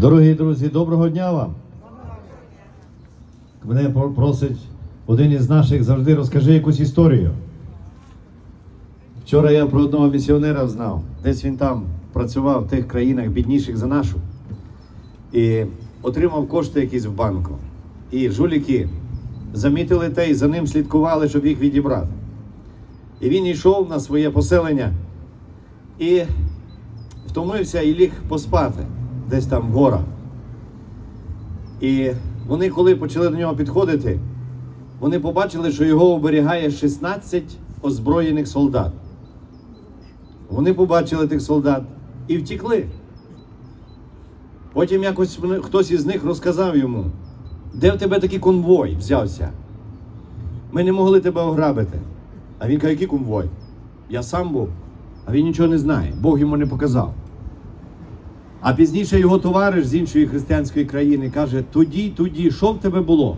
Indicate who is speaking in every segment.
Speaker 1: Дорогі друзі, доброго дня вам. Мене просить один із наших завжди розкажи якусь історію. Вчора я про одного місіонера знав. Десь він там працював в тих країнах бідніших за нашу. І отримав кошти якісь в банку. І жуліки замітили те і за ним слідкували, щоб їх відібрати. І він йшов на своє поселення і втомився і ліг поспати десь там в горах. І вони, коли почали до нього підходити, вони побачили, що його оберігає 16 озброєних солдат. Вони побачили тих солдат і втікли. Потім якось хтось із них розказав йому, де в тебе такий конвой взявся. Ми не могли тебе ограбити. А він каже, який конвой? Я сам був, а він нічого не знає. Бог йому не показав. А пізніше його товариш з іншої християнської країни каже: тоді, тоді, що в тебе було?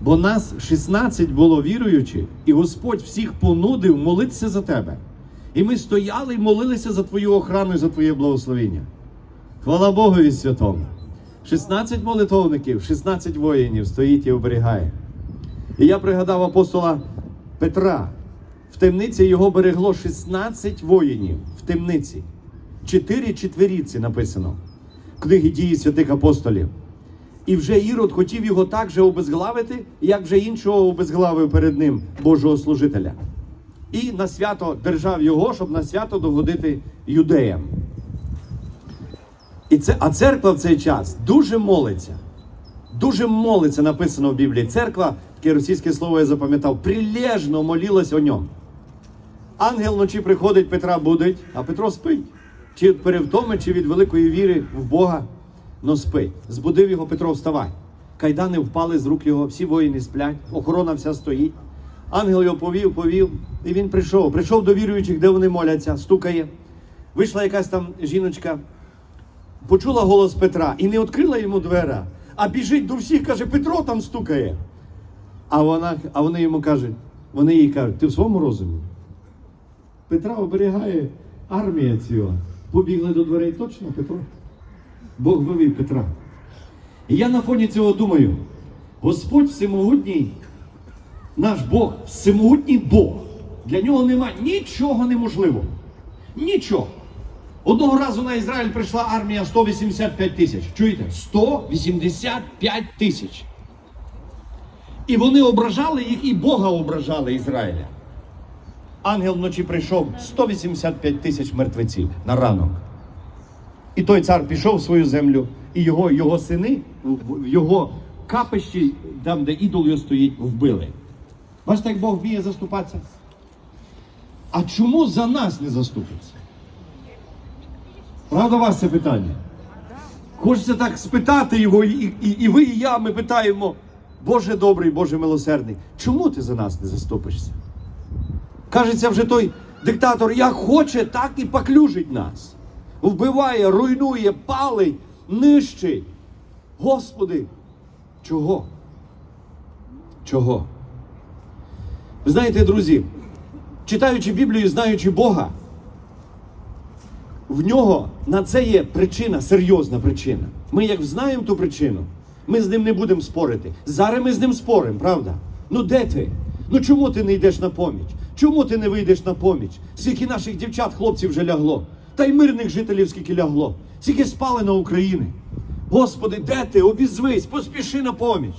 Speaker 1: Бо нас 16 було віруючих, і Господь всіх понудив молитися за тебе. І ми стояли і молилися за твою охрану і за твоє благословення. Хвала Богові святому. 16 молитовників, 16 воїнів стоїть і оберігає. І я пригадав апостола Петра. В темниці його берегло 16 воїнів в темниці. Чотири четверіці написано в книгі дії святих апостолів. І вже Ірод хотів його так же обезглавити, як вже іншого обезглавив перед ним Божого служителя. І на свято держав його, щоб на свято догодити юдеям. І це, а церква в цей час дуже молиться. Дуже молиться, написано в Біблії. Церква, таке російське слово я запам'ятав, прилежно молилась о ньому. Ангел вночі приходить, Петра будить, а Петро спить. Чи від перевтоми, чи від великої віри в Бога, но спить. Збудив його Петро, вставай. Кайдани впали з рук його, всі воїни сплять, охорона вся стоїть. Ангел його повів, повів, і він прийшов. Прийшов до віруючих, де вони моляться, стукає. Вийшла якась там жіночка, почула голос Петра і не відкрила йому двера, а біжить до всіх, каже, Петро там стукає. А, вона, а вони йому кажуть, вони їй кажуть, ти в своєму розумі? Петра оберігає армія ціла. Побігли до дверей точно Петро. Бог вивів Петра. І я на фоні цього думаю: Господь всемогутній, наш Бог, всемогутній Бог. Для нього нема нічого неможливого. Нічого. Одного разу на Ізраїль прийшла армія 185 тисяч. Чуєте? 185 тисяч. І вони ображали їх, і Бога ображали Ізраїля. Ангел вночі прийшов 185 тисяч мертвеців на ранок. І той цар пішов в свою землю, і його, його сини в його капищі, там, де ідол його стоїть, вбили. Бачите, як Бог вміє заступатися? А чому за нас не заступиться? Правда у вас це питання? Хочеться так спитати його, і, і, і ви, і я, ми питаємо, Боже добрий, Боже милосердний, чому ти за нас не заступишся? Кажеться, вже той диктатор як хоче, так і поклюжить нас. Вбиває, руйнує, палить, нищить. Господи, чого? Чого? Ви знаєте, друзі, читаючи Біблію, знаючи Бога, в нього на це є причина, серйозна причина. Ми як знаємо ту причину, ми з ним не будемо спорити. Зараз ми з ним споримо, правда? Ну де ти? Ну чому ти не йдеш на поміч? Чому ти не вийдеш на поміч? Скільки наших дівчат, хлопців вже лягло, та й мирних жителів скільки лягло, скільки спали на Україні. Господи, де ти? Обізвись, поспіши на поміч.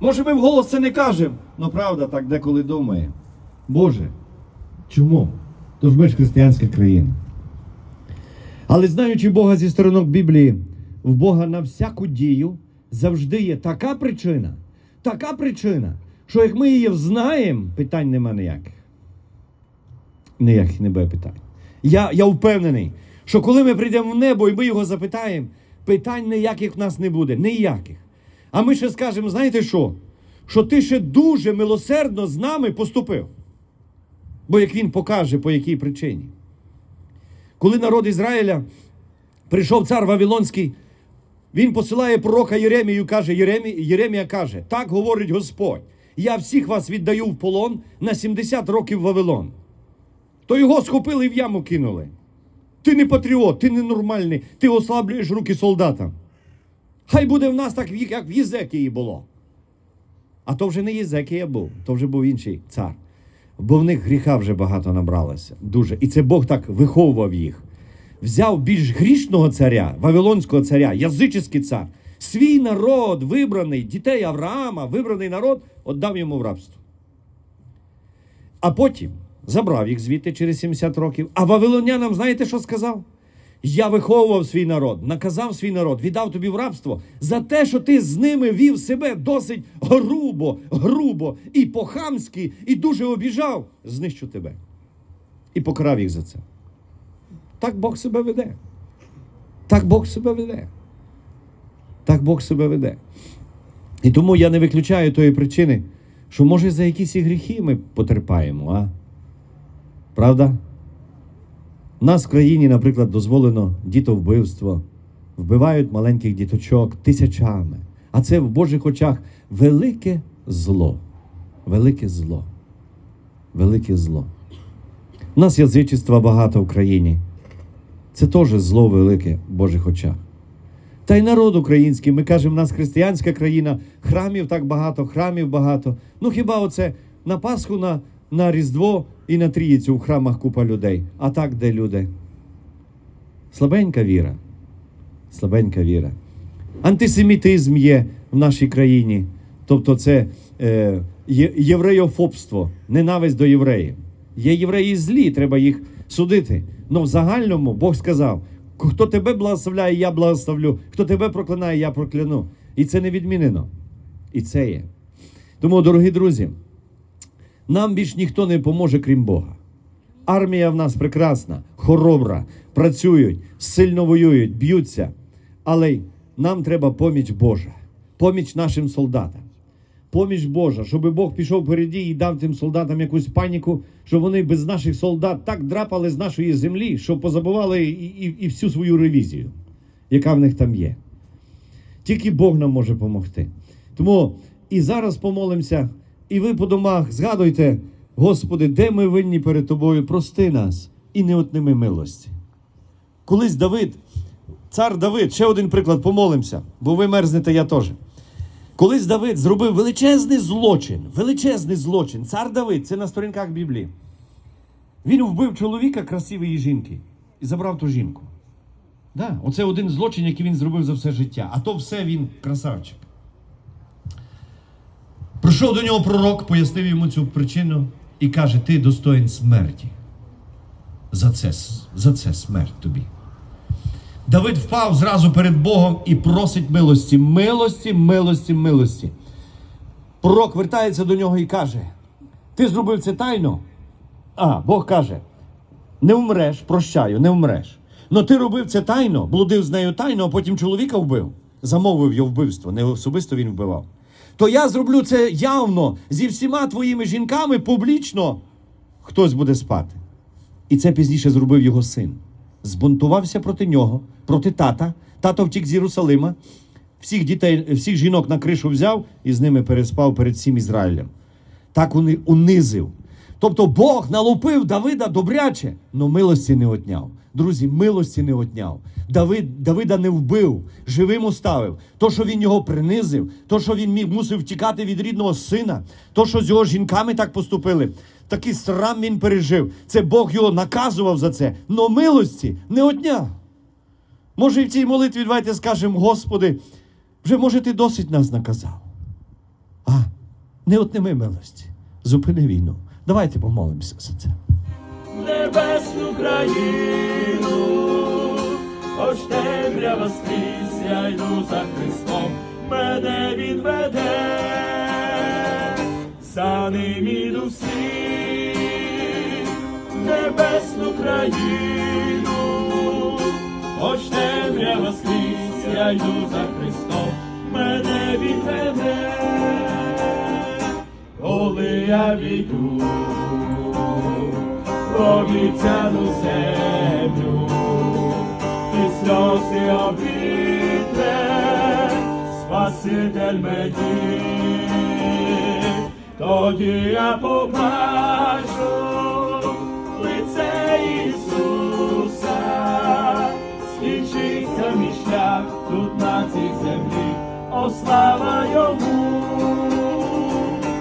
Speaker 1: Може, ми вголос це не кажемо, ну правда, так деколи думає. Боже, чому? Тож ми ж християнська країна. Але знаючи Бога зі сторонок Біблії, в Бога на всяку дію завжди є така причина, така причина, що як ми її взнаємо, питань нема ніяких. Ніяких не буде питань. Я, я впевнений, що коли ми прийдемо в небо і ми його запитаємо, питань ніяких в нас не буде. Ніяких. А ми ще скажемо, знаєте що? Що ти ще дуже милосердно з нами поступив. Бо як він покаже, по якій причині. Коли народ Ізраїля прийшов цар Вавилонський, він посилає пророка Єремію, каже, Єремі, Єремія каже, так говорить Господь, я всіх вас віддаю в полон на 70 років Вавилон. То його схопили і в яму кинули. Ти не патріот, ти не нормальний, ти ослаблюєш руки солдатам. Хай буде в нас так, як в Єзекії було. А то вже не Єзекія був, то вже був інший цар. Бо в них гріха вже багато набралося. Дуже. І це Бог так виховував їх. Взяв більш грішного царя, Вавилонського царя, язичний цар, свій народ, вибраний, дітей Авраама, вибраний народ, віддав йому в рабство. А потім забрав їх звідти через 70 років. А вавилонянам, знаєте, що сказав? Я виховував свій народ, наказав свій народ, віддав тобі в рабство за те, що ти з ними вів себе досить грубо, грубо і по-хамськи, і дуже обіжав, знищу тебе. І покарав їх за це. Так Бог себе веде. Так Бог себе веде. Так Бог себе веде. І тому я не виключаю тої причини, що може за якісь і гріхи ми потерпаємо, а? Правда? У нас в країні, наприклад, дозволено дітовбивство, вбивають маленьких діточок тисячами. А це в Божих очах велике зло. Велике зло. Велике зло. У нас язичества багато в країні. Це теж зло велике в Божих очах. Та й народ український, ми кажемо, в нас християнська країна, храмів так багато, храмів багато. Ну хіба оце на Пасху, на, на Різдво і на Тріїцю в храмах купа людей. А так де люди? Слабенька віра. Слабенька віра. Антисемітизм є в нашій країні. Тобто це е, євреєфобство, ненависть до євреїв. Є євреї злі, треба їх судити. Но в загальному Бог сказав: хто тебе благословляє, я благословлю, хто тебе проклинає, я прокляну. І це не відмінено. І це є. Тому, дорогі друзі, нам більш ніхто не поможе, крім Бога. Армія в нас прекрасна, хоробра, працюють, сильно воюють, б'ються. Але нам треба поміч Божа, поміч нашим солдатам. Поміч Божа, щоб Бог пішов впереді і дав тим солдатам якусь паніку, щоб вони без наших солдат так драпали з нашої землі, що позабували і, і, і всю свою ревізію, яка в них там є. Тільки Бог нам може допомогти. Тому і зараз помолимося, і ви по домах згадуйте, Господи, де ми винні перед Тобою, прости нас і не отними милості. Колись Давид, цар Давид, ще один приклад, помолимося, бо ви мерзнете, я теж. Колись Давид зробив величезний злочин, величезний злочин. Цар Давид, це на сторінках Біблії. Він вбив чоловіка красивої жінки і забрав ту жінку. Да, оце один злочин, який він зробив за все життя. А то все він красавчик. Прийшов до нього пророк, пояснив йому цю причину і каже: Ти достоїн смерті. За це, за це смерть тобі. Давид впав зразу перед Богом і просить милості, милості, милості, милості. Пророк вертається до нього і каже: Ти зробив це тайно? А, Бог каже: не вмреш, прощаю, не вмреш. Но ти робив це тайно, блудив з нею тайно, а потім чоловіка вбив, замовив його вбивство, не особисто він вбивав. То я зроблю це явно зі всіма твоїми жінками публічно. Хтось буде спати. І це пізніше зробив його син. Збунтувався проти нього, проти тата. Тато втік з Єрусалима, всіх дітей, всіх жінок на кришу взяв і з ними переспав перед всім Ізраїлем. Так унизив. Тобто Бог налупив Давида добряче, але милості не отняв. Друзі, милості не отняв. Давид, Давида не вбив, живим оставив. То, що він його принизив, то, що він міг, мусив втікати від рідного сина, то, що з його жінками так поступили, такий срам він пережив. Це Бог його наказував за це, но милості не отняв. Може, і в цій молитві давайте скажемо, Господи, вже може ти досить нас наказав. А, не отними милості. Зупини війну. Давайте помолимося за це.
Speaker 2: Небесну країну, хоч темрява скрізь, я йду за Христом, мене він веде, за ним іду в небесну країну, хоч темрява скрізь, я йду за Христом, мене він веде, коли я війду обіцяну землю, і сльози обітне, спаситель мені, тоді я побачу лице Ісуса, скінчиться мій шлях тут на цій землі, Ослава йому.